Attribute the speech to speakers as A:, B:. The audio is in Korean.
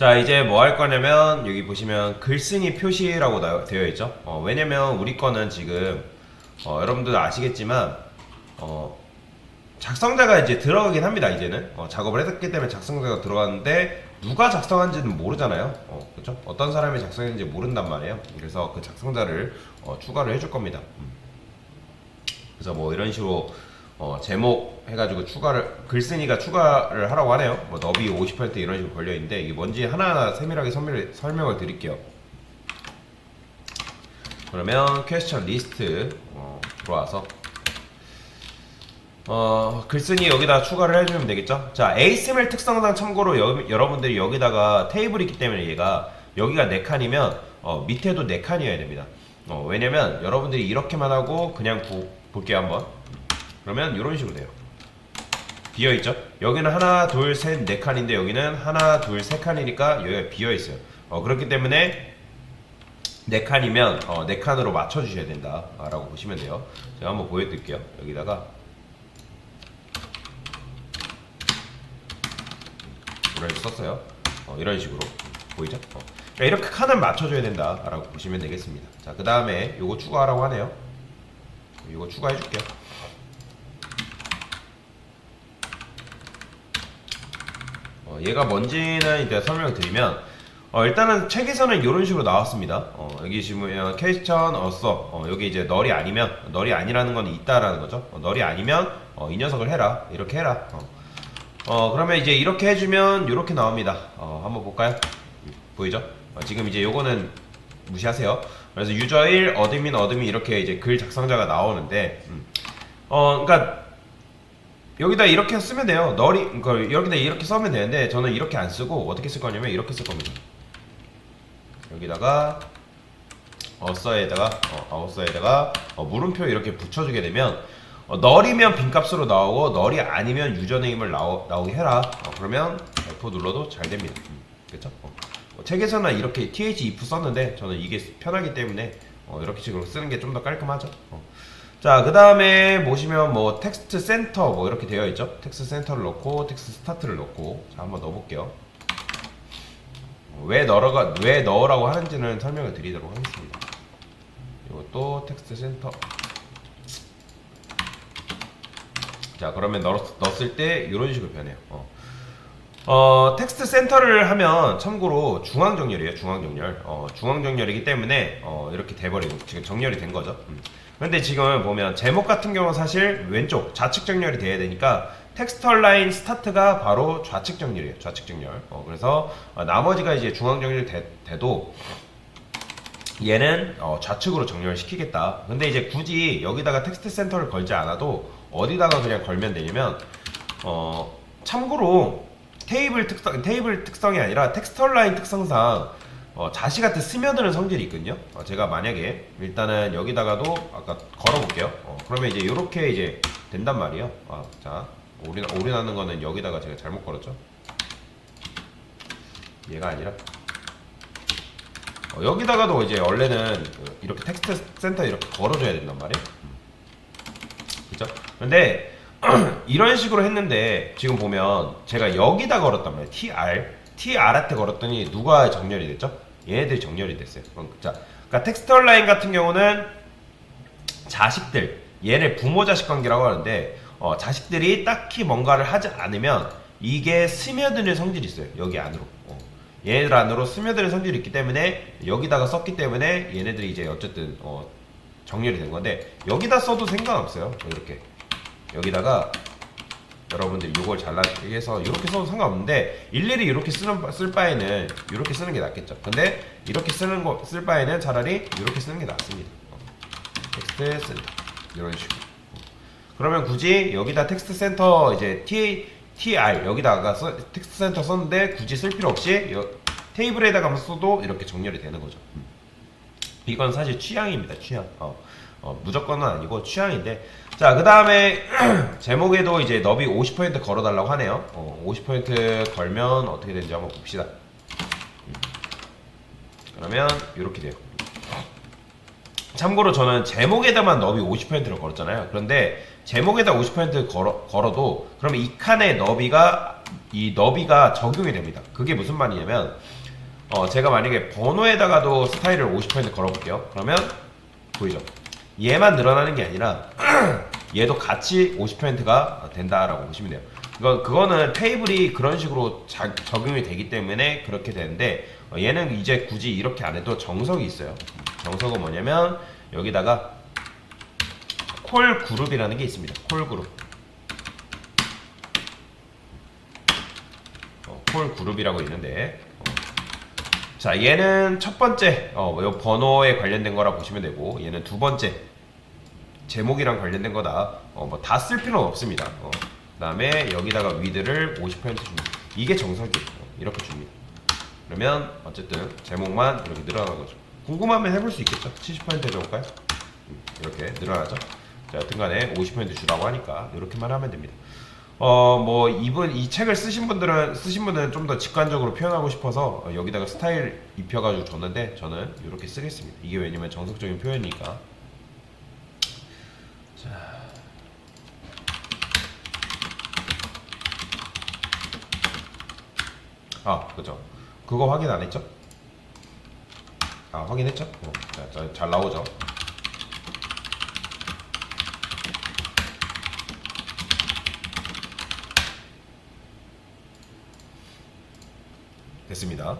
A: 자 이제 뭐 할 거냐면 여기 보시면 글쓴이 표시라고 나- 되어 있죠? 어, 왜냐면 우리 거는 지금 어, 여러분들 아시겠지만 어, 작성자가 이제 들어가긴 합니다 이제는. 어, 작업을 했기 때문에 작성자가 들어갔는데 누가 작성한지는 모르잖아요. 어, 그죠? 어떤 사람이 작성했는지 모른단 말이에요. 그래서 그 작성자를 어, 추가를 해줄 겁니다. 음. 그래서 뭐 이런 식으로 어, 제목 해가지고 추가를 글쓴이가 추가를 하라고 하네요. 뭐 너비 50% 이런 식으로 걸려 있는데 이게 뭔지 하나하나 세밀하게 설명을, 설명을 드릴게요. 그러면 퀘스천 리스트 어, 들어와서 어, 글쓴이 여기다 추가를 해주면 되겠죠? 자, ASML 특성상 참고로 여, 여러분들이 여기다가 테이블이 있기 때문에 얘가 여기가 4칸이면 어, 밑에도 4칸이어야 됩니다. 어, 왜냐면 여러분들이 이렇게만 하고 그냥 보, 볼게요 한번. 그러면 이런 식으로 돼요. 비어 있죠? 여기는 하나, 둘, 셋, 네 칸인데 여기는 하나, 둘, 세 칸이니까 여기가 비어 있어요. 어, 그렇기 때문에 네 칸이면 어, 네 칸으로 맞춰 주셔야 된다라고 보시면 돼요. 제가 한번 보여드릴게요. 여기다가 이런 썼어요. 어, 이런 식으로 보이죠? 어. 그러니까 이렇게 칸을 맞춰줘야 된다라고 보시면 되겠습니다. 자, 그 다음에 요거 추가하라고 하네요. 이거 추가해줄게요. 어, 얘가 뭔지는 이제 설명을 드리면 어, 일단은 책에서는 이런 식으로 나왔습니다. 어, 여기 지금 퀘스천 어써 어, 여기 이제 널이 아니면 널이 아니라는 건 있다라는 거죠. 어, 널이 아니면 어, 이 녀석을 해라 이렇게 해라. 어. 어, 그러면 이제 이렇게 해주면 이렇게 나옵니다. 어, 한번 볼까요? 보이죠? 어, 지금 이제 요거는 무시하세요. 그래서 유저 1, 어드민, 어드민 이렇게 이제 글 작성자가 나오는데, 음. 어, 그러니까 여기다 이렇게 쓰면 돼요. 널이, 그러니까 여기다 이렇게 쓰면 되는데 저는 이렇게 안 쓰고 어떻게 쓸 거냐면 이렇게 쓸 겁니다. 여기다가 어서에다가 어, 어서에다가 어, 물음표 이렇게 붙여주게 되면 어, 널이면 빈값으로 나오고 널이 아니면 유저네임을 나오, 나오게 해라. 어, 그러면 F 눌러도 잘 됩니다. 음, 그렇죠? 어. 어, 책에서는 이렇게 th if 썼는데 저는 이게 편하기 때문에 어, 이렇게 식으로 쓰는 게 좀 더 깔끔하죠. 어. 자, 그 다음에 보시면 뭐 텍스트 센터 뭐 이렇게 되어 있죠. 텍스트 센터를 넣고 텍스트 스타트를 넣고 자 한번 넣어볼게요. 어, 왜 넣어가 왜 넣으라고 하는지는 설명을 드리도록 하겠습니다. 이것도 텍스트 센터. 자 그러면 넣었, 넣었을 때 이런 식으로 변해요. 어. 어, 텍스트 센터를 하면 참고로 중앙 정렬이에요. 중앙 정렬. 어, 중앙 정렬이기 때문에 어, 이렇게 돼버리고 지금 정렬이 된 거죠. 음. 근데 지금 보면 제목 같은 경우 사실 왼쪽 좌측 정렬이 돼야 되니까 텍스트 라인 스타트가 바로 좌측 정렬이에요. 좌측 정렬. 어, 그래서 어, 나머지가 이제 중앙 정렬 돼, 돼도 얘는 어, 좌측으로 정렬을 시키겠다. 근데 이제 굳이 여기다가 텍스트 센터를 걸지 않아도 어디다가 그냥 걸면 되냐면 어, 참고로 테이블 특성 테이블 특성이 아니라 텍스터 라인 특성상 어, 자시같은 스며드는 성질이 있거든요. 어, 제가 만약에 일단은 여기다가도 아까 걸어볼게요. 어, 그러면 이제 이렇게 이제 된단 말이에요. 아, 자 오리 오리 나는 거는 여기다가 제가 잘못 걸었죠. 얘가 아니라 어, 여기다가도 이제 원래는 그 이렇게 텍스트 센터 이렇게 걸어줘야 된단 말이에요. 음. 그죠? 근데 이런 식으로 했는데 지금 보면 제가 여기다 걸었단 말이에요. TR TR한테 걸었더니 누가 정렬이 됐죠? 얘네들이 정렬이 됐어요. 자, 그러니까 텍스트 라인 같은 경우는 자식들 얘네 부모 자식 관계라고 하는데 어, 자식들이 딱히 뭔가를 하지 않으면 이게 스며드는 성질이 있어요. 여기 안으로. 어. 얘네들 안으로 스며드는 성질이 있기 때문에 여기다가 썼기 때문에 얘네들이 이제 어쨌든 어, 정렬이 된 건데 여기다 써도 상관없어요. 뭐 이렇게 여기다가 여러분들이 이걸 잘라서 이렇게 써도 상관없는데 일일이 이렇게 쓰는 바- 쓸 바에는 이렇게 쓰는 게 낫겠죠. 근데 이렇게 쓰는 거 쓸 바에는 차라리 이렇게 쓰는 게 낫습니다. 어. 텍스트 센터 이런 식으로. 그러면 굳이 여기다 텍스트 센터 이제 T TR 여기다가 써, 텍스트 센터 썼는데 굳이 쓸 필요 없이 여- 테이블에다가 써도 이렇게 정렬이 되는 거죠. 음. 이건 사실 취향입니다. 취향. 어, 어, 무조건은 아니고 취향인데 자 그 다음에 제목에도 이제 너비 50% 걸어달라고 하네요. 어, 50% 걸면 어떻게 되는지 한번 봅시다. 음. 그러면 이렇게 돼요. 참고로 저는 제목에다만 너비 50%를 걸었잖아요. 그런데 제목에다 50% 걸어, 걸어도 그러면 이 칸의 너비가 이 너비가 적용이 됩니다. 그게 무슨 말이냐면 어, 제가 만약에 번호에다가도 스타일을 50% 걸어볼게요. 그러면 보이죠? 얘만 늘어나는 게 아니라 얘도 같이 50%가 된다라고 보시면 돼요. 이거 그거는 테이블이 그런 식으로 자- 적용이 되기 때문에 그렇게 되는데 어, 얘는 이제 굳이 이렇게 안 해도 정석이 있어요. 정석은 뭐냐면 여기다가 콜 그룹이라는 게 있습니다. 콜 그룹. 어, 콜 그룹이라고 있는데 어, 자 얘는 첫 번째 어, 요 번호에 관련된 거라 보시면 되고 얘는 두 번째 제목이랑 관련된 거다. 어, 뭐 다 쓸 필요는 없습니다. 어, 그다음에 여기다가 위드를 50% 줍니다. 이게 정석이에요. 어, 이렇게 줍니다. 그러면 어쨌든 제목만 이렇게 늘어나는 거죠. 궁금하면 해볼 수 있겠죠? 70% 해볼까요? 음, 이렇게 늘어나죠? 자 여튼간에 50% 주라고 하니까 이렇게만 하면 됩니다. 어 뭐 이분 이 책을 쓰신 분들은 쓰신 분들은 좀 더 직관적으로 표현하고 싶어서 어, 여기다가 스타일 입혀가지고 줬는데 저는 이렇게 쓰겠습니다. 이게 왜냐면 정석적인 표현이니까. 자. 아 그죠. 그거 확인 안 했죠? 아 확인했죠? 어, 자, 자, 잘 나오죠. 됐습니다.